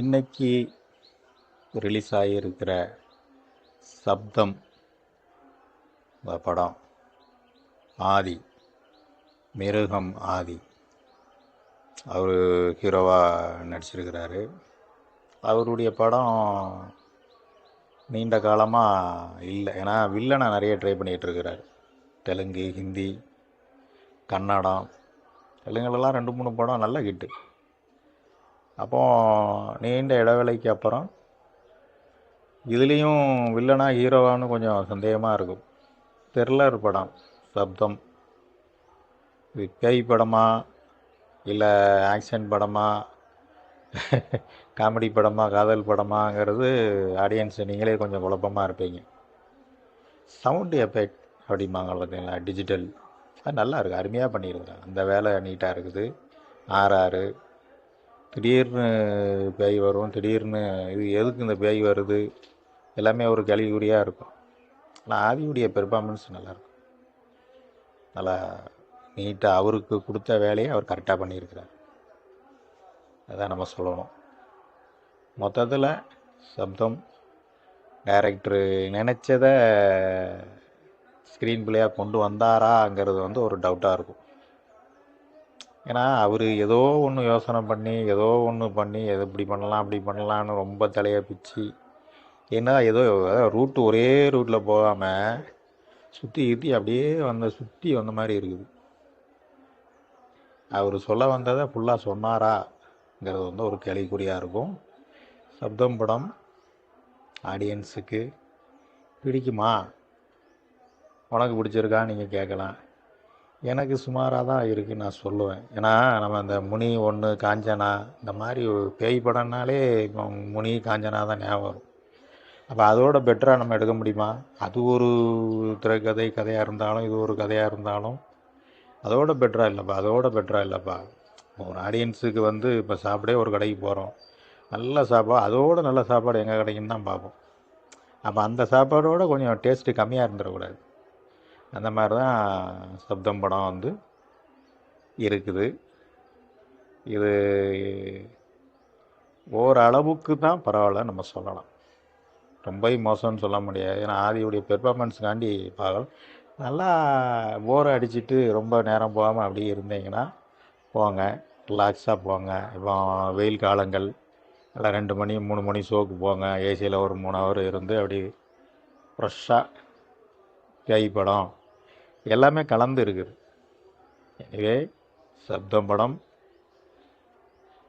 இன்னைக்கு ரிலீஸ் ஆகியிருக்கிற சப்தம் படம். ஆதி மிருகம் ஆதி. அவர் ஹீரோவாக நடிச்சிருக்கிறாரு. அவருடைய படம் நீண்ட காலமாக இல்லை. ஏன்னா வில்லனை நிறைய ட்ரை பண்ணிகிட்டு இருக்கிறார் தெலுங்கு ஹிந்தி கன்னடம் தெலுங்குலலாம் ரெண்டு மூணு படம் நல்ல ஹிட்டு அப்போது நீண்ட இடைவேளைக்கு அப்புறம் இதுலேயும் வில்லனா ஹீரோவான்னு கொஞ்சம் சந்தேகமாக இருக்கும். த்ரில்லர் படம் சப்தம். இது பேய் படமா இல்லை ஆக்ஷன் படமா காமெடி படமா காதல் படமாங்கிறது ஆடியன்ஸ் நீங்களே கொஞ்சம் குழப்பமாக இருப்பீங்க. சவுண்டு எஃபெக்ட் அப்படிம்பாங்க பார்த்தீங்களா? டிஜிட்டல் அது நல்லா இருக்குது அருமையாக பண்ணியிருக்கிறாங்க அந்த வேலை நீட்டாக இருக்குது. ஆர்ஆர் திடீர்னு பேய் வரும் திடீர்னு இது எதுக்கு இந்த பேய் வருது? எல்லாமே ஒரு கேள்விக்குறியாக இருக்கும். ஆனால் ஆதியுடைய பெர்ஃபார்மன்ஸ் நல்லாயிருக்கும் நல்லா நீட்டாக அவருக்கு கொடுத்த வேலையை அவர் கரெக்டாக பண்ணியிருக்கிறார். அதான் நம்ம சொல்லணும். மொத்தத்தில் சப்தம் டைரக்டரு நினச்சதை ஸ்க்ரீன் பிளேயாக கொண்டு வந்தாராங்கிறது வந்து ஒரு டவுட்டாக இருக்கும். ஏன்னா அவர் ஏதோ ஒன்று யோசனை பண்ணி ஏதோ ஒன்று பண்ணி எது இப்படி பண்ணலாம் அப்படி பண்ணலான்னு ரொம்ப தலையை பிச்சு. ஏன்னா ஏதோ ரூட்டு ஒரே ரூட்டில் போகாமல் சுற்றி சுற்றி அப்படியே வந்த சுற்றி வந்த மாதிரி இருக்குது. அவர் சொல்ல வந்ததை ஃபுல்லாக சொன்னாராங்கிறது வந்து ஒரு கேள்விக்குறியாக இருக்கும். சப்தம் படம் ஆடியன்ஸுக்கு பிடிக்குமா? உனக்கு பிடிச்சிருக்கா? நீங்கள் கேட்கலாம். எனக்கு சுமாராக தான் இருக்குன்னு நான் சொல்லுவேன். ஏன்னா நம்ம அந்த முனி ஒன்று காஞ்சனா இந்த மாதிரி பேய் படம்னாலே இப்போ முனி காஞ்சனா தான் ஞாபகம் வரும். அப்போ அதோட பெட்டராக நம்ம எடுக்க முடியுமா? அது ஒரு திரைக்கதை கதையாக இருந்தாலும் இது ஒரு கதையாக இருந்தாலும் அதோட பெட்டராக இல்லைப்பா அதோட பெட்டராக இல்லைப்பா. ஒரு ஆடியன்ஸுக்கு வந்து இப்போ சாப்பிடே ஒரு கடைக்கு போகிறோம் நல்ல சாப்பாடு அதோட நல்ல சாப்பாடு எங்கே கிடைக்குன்னு தான் பார்ப்போம். அப்போ அந்த சாப்பாடோட கொஞ்சம் டேஸ்ட்டு கம்மியாக இருந்துடக்கூடாது. அந்த மாதிரி தான் சப்தம் படம் வந்து இருக்குது. இது ஓரளவுக்கு தான் பரவாயில்ல நம்ம சொல்லலாம். ரொம்ப மோசம்னு சொல்ல முடியாது. ஏன்னா ஆதியுடைய பெர்ஃபார்மன்ஸ்க்காண்டி பார்க்கலாம். நல்லா போரை அடிச்சுட்டு ரொம்ப நேரம் போகாமல் அப்படியே இருந்தீங்கன்னா போங்க. ரிலாக்ஸாக போங்க. இப்போ வெயில் காலங்கள். எல்லாம் ரெண்டு மணி மூணு மணி ஷோக்கு போங்க. ஏசியில் ஒரு மூணு ஹவர் இருந்து அப்படி ஃப்ரெஷ்ஷாக பேய் படம் எல்லாமே கலந்து இருக்குது. எனவே சப்தம் படம்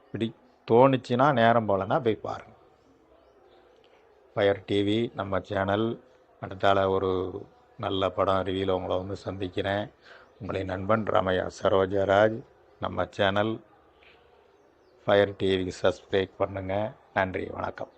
இப்படி தோணுச்சுன்னா நேரம் போகலன்னா போய் பாருங்கள் ஃபயர் டிவி நம்ம சேனல் அடுத்தால ஒரு நல்ல படம் ரிவியில் உங்களை வந்து சந்திக்கிறேன். உங்களை நண்பன் ரமையா சரோஜராஜ் நம்ம சேனல் ஃபயர் டிவிக்கு சப்ஸ்கிரைப் பண்ணுங்கள் நன்றி வணக்கம்.